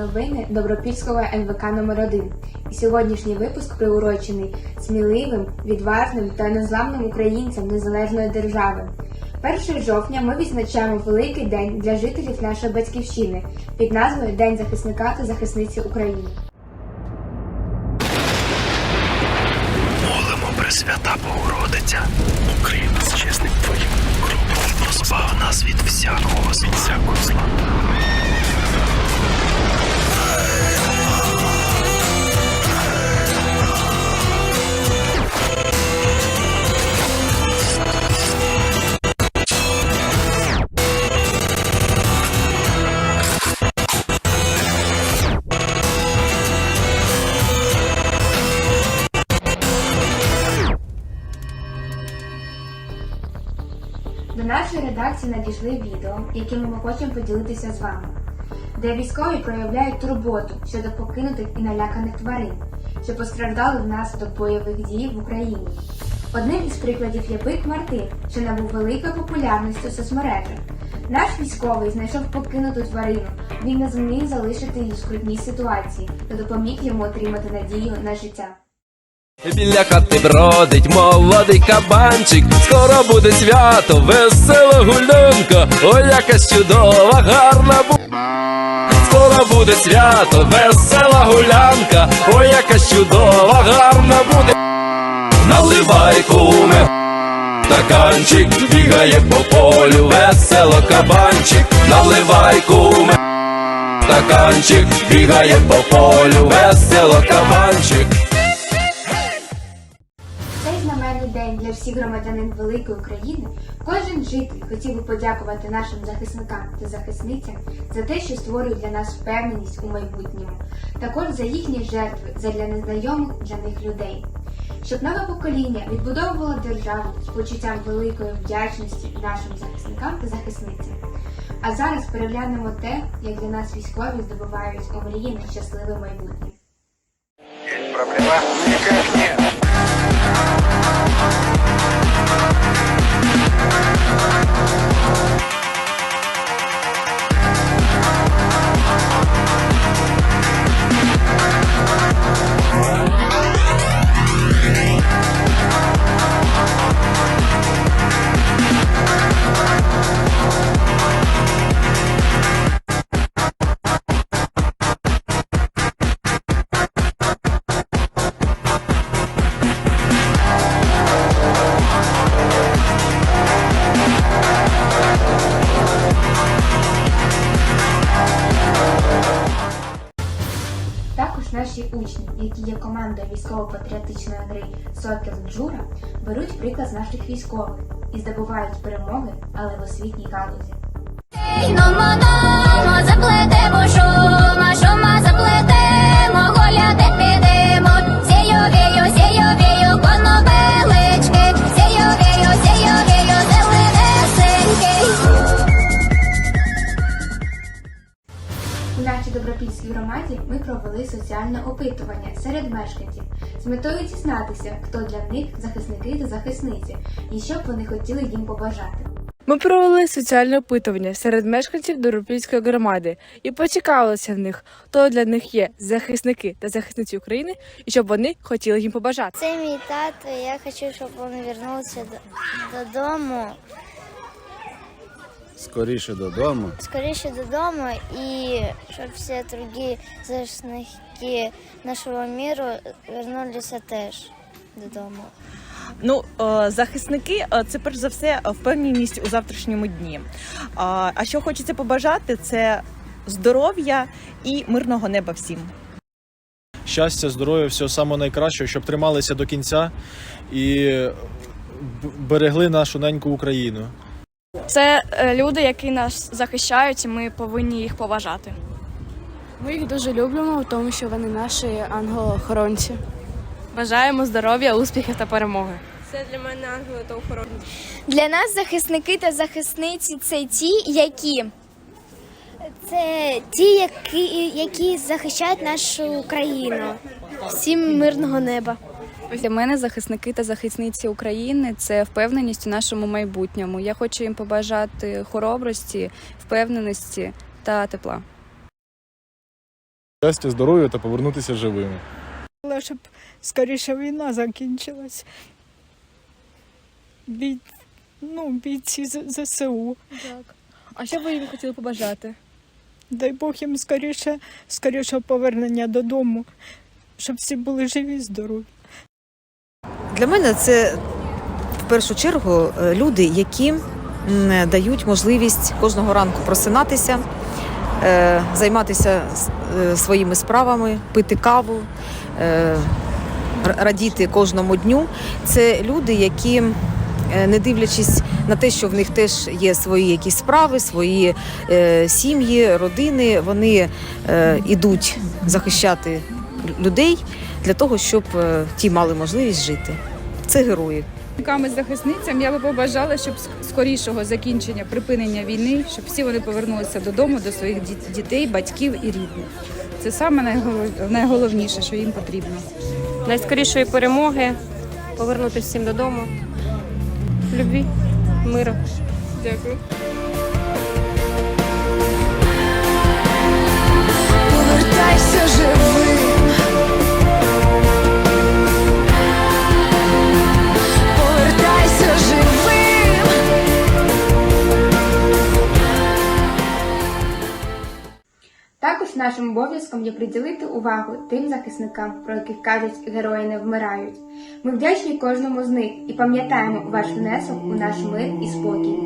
новини Добропільського НВК номер 1 І сьогоднішній випуск приурочений сміливим, відважним та незламним українцям незалежної держави. 1 жовтня ми відзначаємо великий день для жителів нашої батьківщини під назвою День захисника та захисниці України. Молимо, Пресвята Богородиця, укрий нас чесним Твоїм кровом, позбав нас від всякого зла. Від всякого зла. Нашої редакції надійшли відео, якими ми хочемо поділитися з вами, де військові проявляють турботу щодо покинутих і наляканих тварин, що постраждали внаслідок бойових дій в Україні. Одним із прикладів є бик Мартин, що набув великої популярності у соцмережах. Наш військовий знайшов покинуту тварину. Він не зміг залишити її в скрутній ситуації та допоміг йому отримати надію на життя. Біля хати бродить молодий кабанчик, скоро буде свято, весела гулянка, ой, якась чудова, гарна бу. Скоро буде свято, весела гулянка, ой, якась чудова, гарна буде. Наливай куме, стаканчик, бігає по полю, весело кабанчик, наливай куме, стаканчик, бігає по полю, весело кабанчик. Для всіх громадянин великої України. Кожен житель хотів би подякувати нашим захисникам та захисницям за те, що створюють для нас впевненість у майбутньому, також за їхні жертви задля незнайомих для них людей. Щоб нове покоління відбудовувало державу з почуттям великої вдячності нашим захисникам та захисницям. А зараз переглянемо те, як для нас військові здобувають омріяне щасливе майбутнє. Які є командою військово-патріотичної гри Сокіл Джура, беруть приклад з наших військових і здобувають перемоги, але в освітній галузі. Заплетемо шума, шума заплетемо, голяти підемо, соціальне опитування серед мешканців з метою дізнатися, хто для них захисники та захисниці, і що б вони хотіли їм побажати. Ми провели соціальне опитування серед мешканців Доропільської громади і поцікавилися в них, хто для них є захисники та захисниці України, і щоб вони хотіли їм побажати. Це мій тато, я хочу, щоб він повернувся до- додому, скоріше додому. скоріше додому, і щоб всі другі захисники нашого міру повернулися теж додому. Ну, е, захисники е, це перш за все е, впевненість у завтрашньому дні. А а що хочеться побажати, це здоров'я і мирного неба всім. щастя, здоров'я, всього самого найкращого, щоб трималися до кінця і берегли нашу неньку Україну. Це е, люди, які нас захищають, і ми повинні їх поважати. Ми їх дуже любимо, тому що вони наші ангело-охоронці. Бажаємо здоров'я, успіхів та перемоги. Це Для нас захисники та захисниці це ті, які Це ті, які, які захищають нашу країну. Всім мирного неба. Для мене захисники та захисниці України це впевненість у нашому майбутньому. Я хочу їм побажати хоробрості, впевненості та тепла. Щастя, здоров'я та повернутися живими. Але щоб скоріше війна закінчилась. Бій... Ну, бійці З- ЗСУ. Так. А що ви їм хотіли побажати? Дай Бог їм скоріше, скоріше повернення додому, щоб всі були живі і здорові. Для мене це в першу чергу е, люди, які дають можливість кожного ранку просинатися, е, займатися е, своїми справами, пити каву, радіти кожному дню. Це люди, які, не дивлячись на те, що в них теж є свої якісь справи, свої е, сім'ї, родини, вони е, ідуть захищати людей для того, щоб е, ті мали можливість жити. Це герої. Ками захисницям я би побажала, щоб скорішого закінчення припинення війни, щоб всі вони повернулися додому до своїх дітей, батьків і рідних. Це саме найголовніше, що їм потрібно. найскорішої перемоги, повернутися всім додому. Любві, миру. Дякую. Також нашим обов'язком є приділити увагу тим захисникам, про яких кажуть герої не вмирають. Ми вдячні кожному з них і пам'ятаємо ваш внесок у наш мир і спокій.